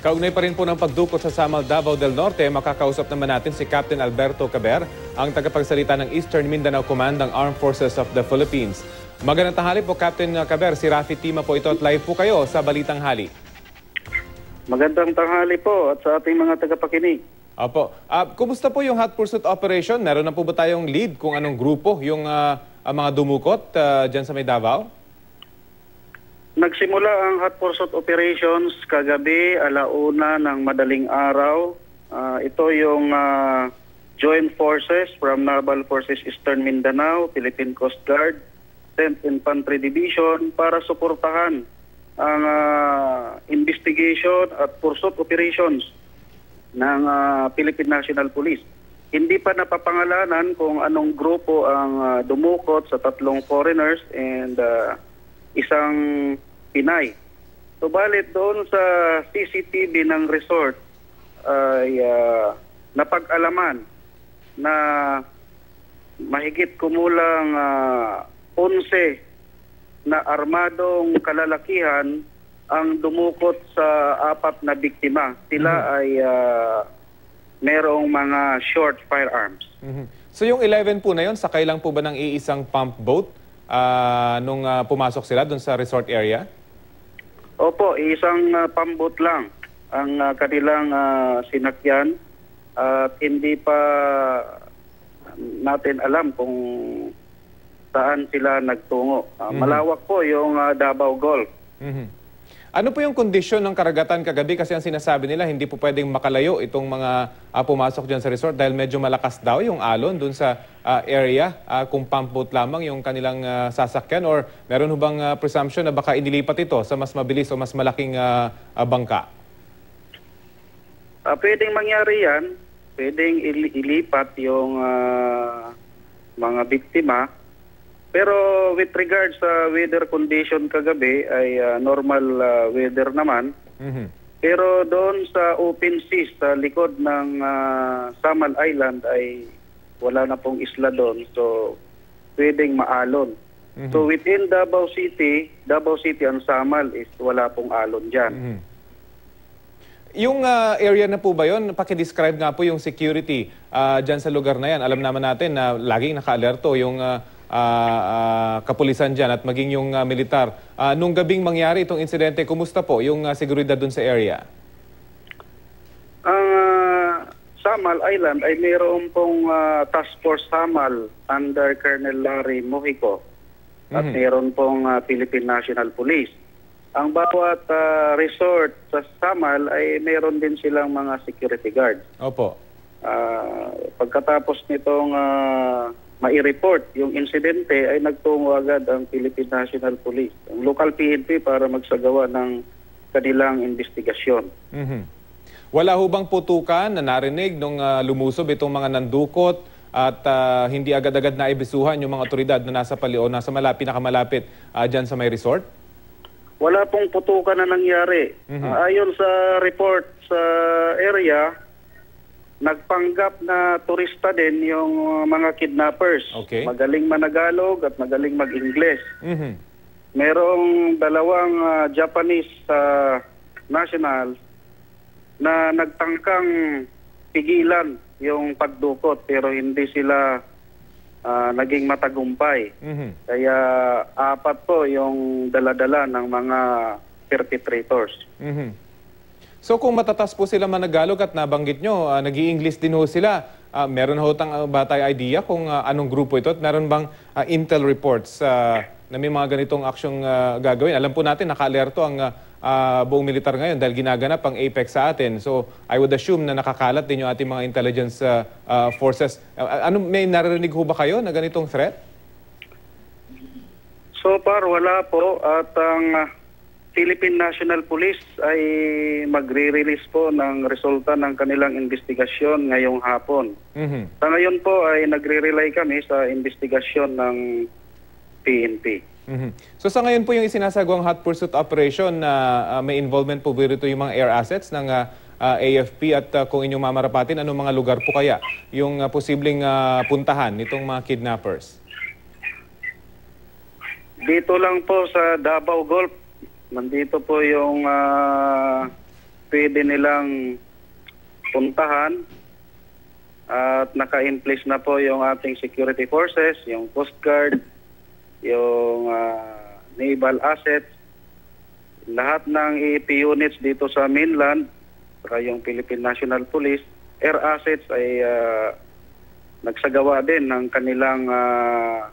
Kaugnay pa rin po ng pagdukot sa Samal Davao del Norte, makakausap naman natin si Captain Alberto Caber, ang tagapagsalita ng Eastern Mindanao Command ng Armed Forces of the Philippines. Magandang tanghali po, Captain Caber. Si Rafi Tima po ito at live po kayo sa Balitang Hali. Magandang tanghali po at sa ating mga tagapakinig. Opo. Ah, kumusta po yung hot pursuit operation? Meron na po ba tayong lead kung anong grupo yung ang mga dumukot ah, dyan sa may Davao? Nagsimula ang hot pursuit operations kagabi alauna ng madaling araw. Ah, ito yung ah, joint forces from Naval Forces Eastern Mindanao, Philippine Coast Guard, 10th Infantry Division para suportahan ang ah, investigation at pursuit operations ng ah, Philippine National Police. Hindi pa napapangalanan kung anong grupo ang ah, dumukot sa tatlong foreigners and ah, isang Pinay. Subalit doon sa CCTV ng resort ay ah, napag-alaman na mahigit kumulang ah, 11 na armadong kalalakihan ang dumukot sa apat na biktima. Sila ay ah, merong mga short firearms. Mhm. So yung 11 po na yon, sakay lang po ba ng iisang pump boat ah, nung ah, pumasok sila doon sa resort area? Opo, isang uh, pambot lang ang ah, kanilang ah, sinakyan at hindi pa natin alam kung saan sila nagtungo. Ah, Malawak po yung ah, Davao Gulf. Mhm. Ano po yung kondisyon ng karagatan kagabi? Kasi ang sinasabi nila, hindi po pwedeng makalayo itong mga ah, pumasok dyan sa resort dahil medyo malakas daw yung alon dun sa ah, area ah, kung pump lamang yung kanilang ah, sasakyan or meron ho bang ah, presumption na baka inilipat ito sa mas mabilis o mas malaking ah, ah, bangka? Ah, pwedeng mangyari yan, pwedeng ili- ilipat yung ah, mga biktima. Pero with regards sa weather condition kagabi ay ah, normal ah, weather naman. Mhm. Pero doon sa open seas, sa likod ng ah, Samal Island ay wala na pong isla doon. So, pwedeng maalon. So, within Davao City, Davao City ang Samal is wala pong alon dyan. Mhm. Yung ah, area na po ba yun, pakidescribe nga po yung security ah, dyan sa lugar na yan. Alam naman natin na laging naka-alerto yung ah, ah, ah, kapulisan dyan at maging yung ah, militar. Ah, nung gabing mangyari itong insidente, kumusta po yung ah, seguridad dun sa area? Ang ah, Samal Island ay mayroon pong ah, Task Force Samal under Colonel Larry Mojico at Mhm. mayroon pong ah, Philippine National Police. Ang bawat ah, resort sa Samal ay mayroon din silang mga security guards. Opo. Ah, pagkatapos nitong ah, mai-report yung insidente ay nagtungo agad ang Philippine National Police, ang local PNP para magsagawa ng kanilang investigasyon. Mhm. Wala ho bang putukan na narinig nung ah, lumusob itong mga nandukot at ah, hindi agad-agad na ibisuhan yung mga otoridad na nasa pali o nasa malapit, pinakamalapit ah, dyan sa may resort? Wala pong putukan na nangyari. Mhm. Ah, ayon sa report sa area, nagpanggap na turista din yung uh, mga kidnappers. Okay. Magaling managalog at magaling mag-Ingles. Mhm. Merong dalawang ah, Japanese ah, nationals na nagtangkang pigilan yung pagdukot pero hindi sila ah, naging matagumpay. Mhm. Kaya apat po yung daladala ng mga perpetrators. Mhm. So kung matatas po sila managalog at nabanggit nyo, uh, nag english din ho sila, ah, meron ho tang uh, ba tayo idea kung ah, anong grupo ito at meron bang ah, intel reports ah, na may mga ganitong aksyong ah, gagawin? Alam po natin, naka-alerto ang ah, ah, buong militar ngayon dahil ginaganap ang APEC sa atin. So I would assume na nakakalat din yung ating mga intelligence ah, ah, forces. Ah, ano, may naririnig ho ba kayo na ganitong threat? So far wala po at ang ah, Philippine National Police ay magre-release po ng resulta ng kanilang investigasyon ngayong hapon. Mhm. Sa ngayon po ay nagre-rely kami sa investigasyon ng PNP. Mhm. So sa ngayon po yung isinasagawang hot pursuit operation na ah, may involvement po dito yung mga air assets ng ah, ah, AFP at ah, kung inyong mamarapatin, anong mga lugar po kaya yung ah, posibleng ah, puntahan nitong mga kidnappers? Dito lang po sa Davao Gulf, nandito po yung ah, pwede nilang puntahan at naka-in-place na po yung ating security forces, yung Coast Guard, yung ah, naval assets, lahat ng EEP units dito sa mainland, saka yung Philippine National Police, air assets ay ah, nagsagawa din ng kanilang ah,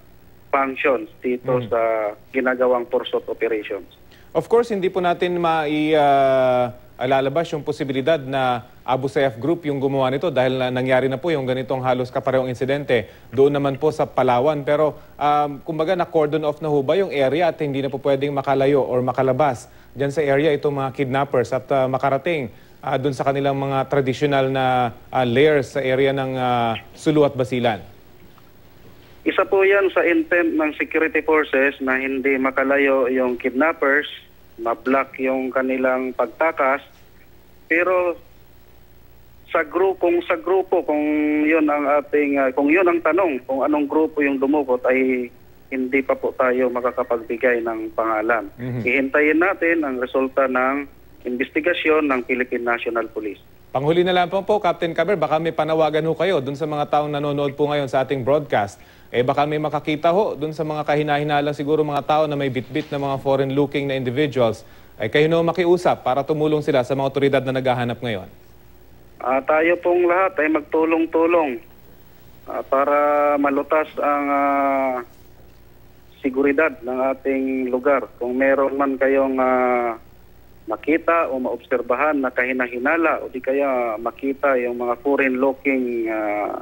functions dito sa ginagawang pursuit operations. Of course, hindi po natin mailalabas yung posibilidad na Abu Sayyaf Group yung gumawa nito dahil na, nangyari na po yung ganitong halos kaparehong insidente doon naman po sa Palawan. Pero um, kumbaga na cordon off na ho yung area at hindi na po pwedeng makalayo or makalabas dyan sa area itong mga kidnappers at uh, makarating uh, doon sa kanilang mga traditional na uh, layers sa area ng uh, Sulu at Basilan. Isa po yan sa intent ng security forces na hindi makalayo yung kidnappers, ma-block yung kanilang pagtakas. Pero sa grupo, kung sa grupo, kung yun ang ating, ah, kung yun ang tanong, kung anong grupo yung dumukot ay hindi pa po tayo makakapagbigay ng pangalan. Mhm. Ihintayin natin ang resulta ng investigasyon ng Philippine National Police. Panghuli na lang po po, Captain Caber, baka may panawagan ho kayo dun sa mga taong nanonood po ngayon sa ating broadcast. Eh baka may makakita ho dun sa mga kahinahinala siguro mga tao na may bitbit na mga foreign-looking na individuals. Ay kayo na makiusap para tumulong sila sa mga otoridad na naghahanap ngayon. Ah, tayo pong lahat ay magtulong-tulong ah, para malutas ang ah, seguridad ng ating lugar. Kung meron man kayong ah, makita o maobserbahan na kahinahinala o di kaya makita yung mga foreign-looking ah,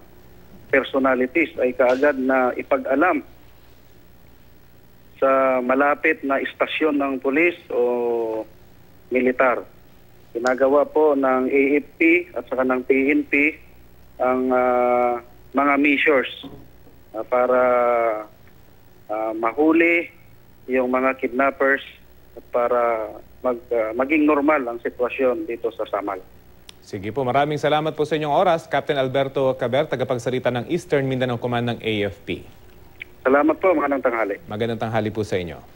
personalities ay kaagad na ipag-alam sa malapit na istasyon ng pulis o militar. Ginagawa po ng AFP at saka ng PNP ang ah, mga measures ah, para ah, mahuli yung mga kidnappers para mag, ah, maging normal ang sitwasyon dito sa Samal. Sige po, maraming salamat po sa inyong oras, Captain Alberto Caber, tagapagsalita ng Eastern Mindanao Command ng AFP. Salamat po, magandang tanghali. Magandang tanghali po sa inyo.